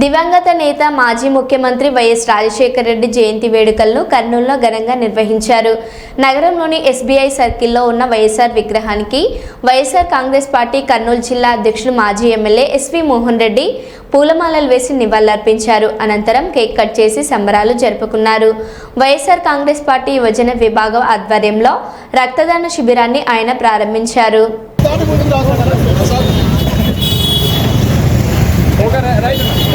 దివంగత నేత మాజీ ముఖ్యమంత్రి వైఎస్ రాజశేఖర రెడ్డి జయంతి వేడుకలను కర్నూలులో ఘనంగా నిర్వహించారు. నగరంలోని ఎస్బీఐ సర్కిల్లో ఉన్న వైఎస్ఆర్ విగ్రహానికి వైఎస్ఆర్ కాంగ్రెస్ పార్టీ కర్నూలు జిల్లా అధ్యక్షుడు మాజీ ఎమ్మెల్యే ఎస్వి మోహన్ రెడ్డి పూలమాలలు వేసి నివాళులర్పించారు. అనంతరం కేక్ కట్ చేసి సంబరాలు జరుపుకున్నారు. వైఎస్ఆర్ కాంగ్రెస్ పార్టీ యువజన విభాగం ఆధ్వర్యంలో రక్తదాన శిబిరాన్ని ఆయన ప్రారంభించారు.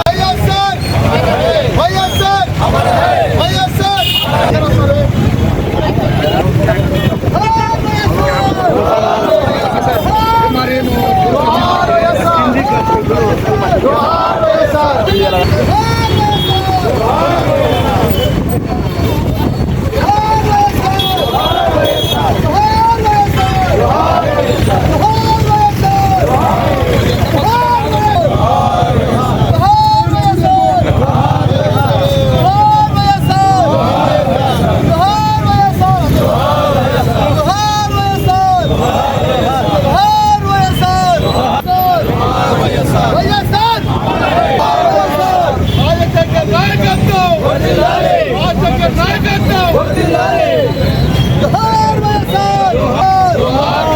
వైఎస్ఆర్ వైఎస్ఆర్ వైఎస్ఆర్ వైఎస్ఆర్ రాజశేఖర్ నాయకత్వం రాజశేఖర్ నాయకత్వం జోహార్ వైఎస్ఆర్ జోహార్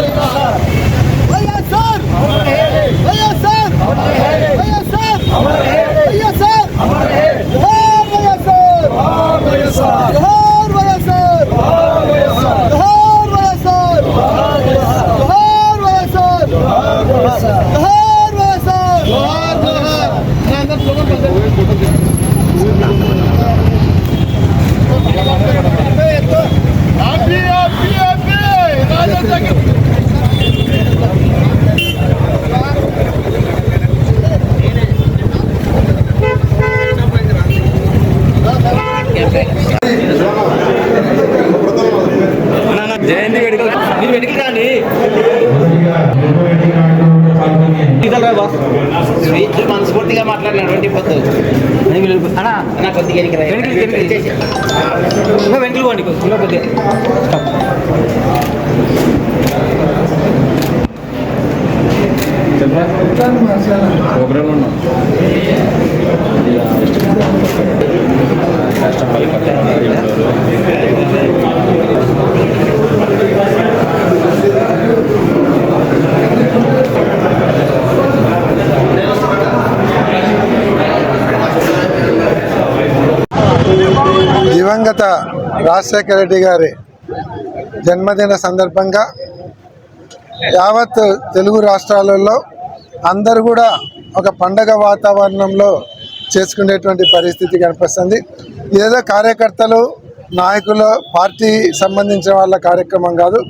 వైఎస్ఆర్ వైఎస్ఆర్ వైఎస్ఆర్ వైఎస్ఆర్ జోహార్ వైఎస్ఆర్ జోహార్ వైఎస్ఆర్ జోహార్ వైఎస్ఆర్ జోహార్ వైఎస్ఆర్ జోహార్ వైఎస్ఆర్ జోహార్ వైఎస్ఆర్ జోహార్ జోహార్ హ్యాపీ హ్యాపీ హ్యాపీ రాజశేఖర్ జయంతి వేడుకలు మీరు వెనుకలు రాండి మనస్ఫూర్తిగా మాట్లాడినటువంటి అన్నా నా కొద్దిగా ఇంకా పోండి ఇంకా కొద్దిగా ప్రోగ్రామ్ ఉన్నాం దివంగత రాజశేఖర రెడ్డి గారి జన్మదిన సందర్భంగా యావత్ తెలుగు రాష్ట్రాలలో అందరూ కూడా ఒక పండగ వాతావరణంలో చేసుకునేటువంటి పరిస్థితి కనిపిస్తుంది. ఏదో కార్యకర్తలు నాయకులు పార్టీ సంబంధించిన వాళ్ళ కార్యక్రమం కాదు.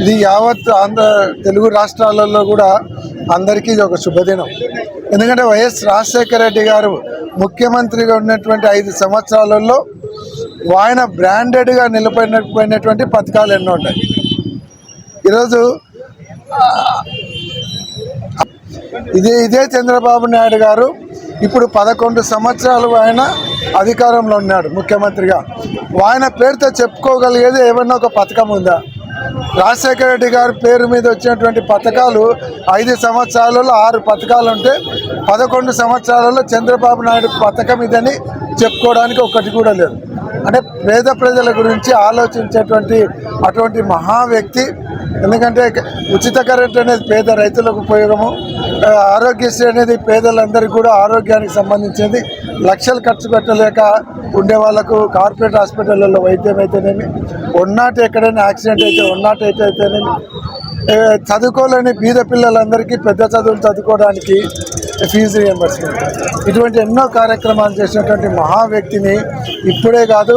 ఇది యావత్ ఆంధ్ర తెలుగు రాష్ట్రాలలో కూడా అందరికీ ఇది ఒక శుభదినం. ఎందుకంటే వైఎస్ రాజశేఖర రెడ్డి గారు ముఖ్యమంత్రిగా ఉన్నటువంటి ఐదు సంవత్సరాలలో ఆయన బ్రాండెడ్గా నిలబడినటువంటి పథకాలు ఎన్నో ఉన్నాయి. ఈరోజు ఇదే ఇదే చంద్రబాబు నాయుడు గారు ఇప్పుడు పదకొండు సంవత్సరాలు ఆయన అధికారంలో ఉన్నాడు ముఖ్యమంత్రిగా. ఆయన పేరుతో చెప్పుకోగలిగేది ఏమన్నా ఒక పథకం ఉందా? రాజశేఖర రెడ్డి గారి పేరు మీద వచ్చినటువంటి పథకాలు ఐదు సంవత్సరాలలో ఆరు పథకాలు ఉంటే పదకొండు సంవత్సరాలలో చంద్రబాబు నాయుడు పథకం ఇదని చెప్పుకోవడానికి ఒకటి కూడా లేదు. అంటే పేద ప్రజల గురించి ఆలోచించేటువంటి అటువంటి మహా వ్యక్తి. ఎందుకంటే ఉచిత కరెంట్ అనేది పేద రైతులకు ఉపయోగము. ఆరోగ్యశ్రీ అనేది పేదలందరికీ కూడా ఆరోగ్యానికి సంబంధించింది. లక్షలు ఖర్చు పెట్టలేక ఉండే వాళ్ళకు కార్పొరేట్ హాస్పిటల్లో వైద్యం అయితేనేమి ఒన్నాటి ఎక్కడైనా యాక్సిడెంట్ అయితే ఒన్నాటి అయితే అయితేనేమి. చదువుకోలేని బీద పిల్లలందరికీ పెద్ద చదువులు చదువుకోవడానికి ఫీజు రియంబర్స్మెంట్ ఇటువంటి ఎన్నో కార్యక్రమాలు చేసినటువంటి మహా వ్యక్తిని ఇప్పుడే కాదు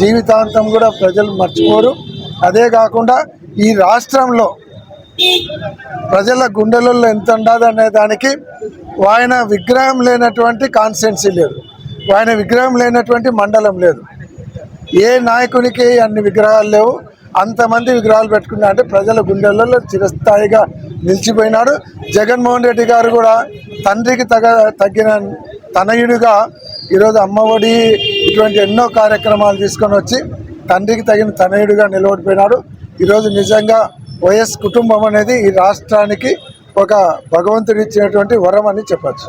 జీవితాంతం కూడా ప్రజలు మర్చిపోరు. అదే కాకుండా ఈ రాష్ట్రంలో ప్రజల గుండెలలో ఎంత ఉండదనే దానికి ఆయన విగ్రహం లేనటువంటి కాన్స్టెన్సీ లేదు. ఆయన విగ్రహం లేనటువంటి మండలం లేదు. ఏ నాయకునికి అన్ని విగ్రహాలు లేవు. అంతమంది విగ్రహాలు పెట్టుకున్నా అంటే ప్రజల గుండెలలో చిరస్థాయిగా నిలిచిపోయినాడు. జగన్మోహన్ రెడ్డి గారు కూడా తండ్రికి తగ తగ్గిన తనయుడిగా ఈరోజు అమ్మఒడి ఇటువంటి ఎన్నో కార్యక్రమాలు తీసుకొని వచ్చి తండ్రికి తగిన తనయుడిగా నిలబడిపోయినాడు. ఈరోజు నిజంగా వైఎస్ కుటుంబం అనేది ఈ రాష్ట్రానికి ఒక భగవంతుడు ఇచ్చినటువంటి వరం అని చెప్పచ్చు.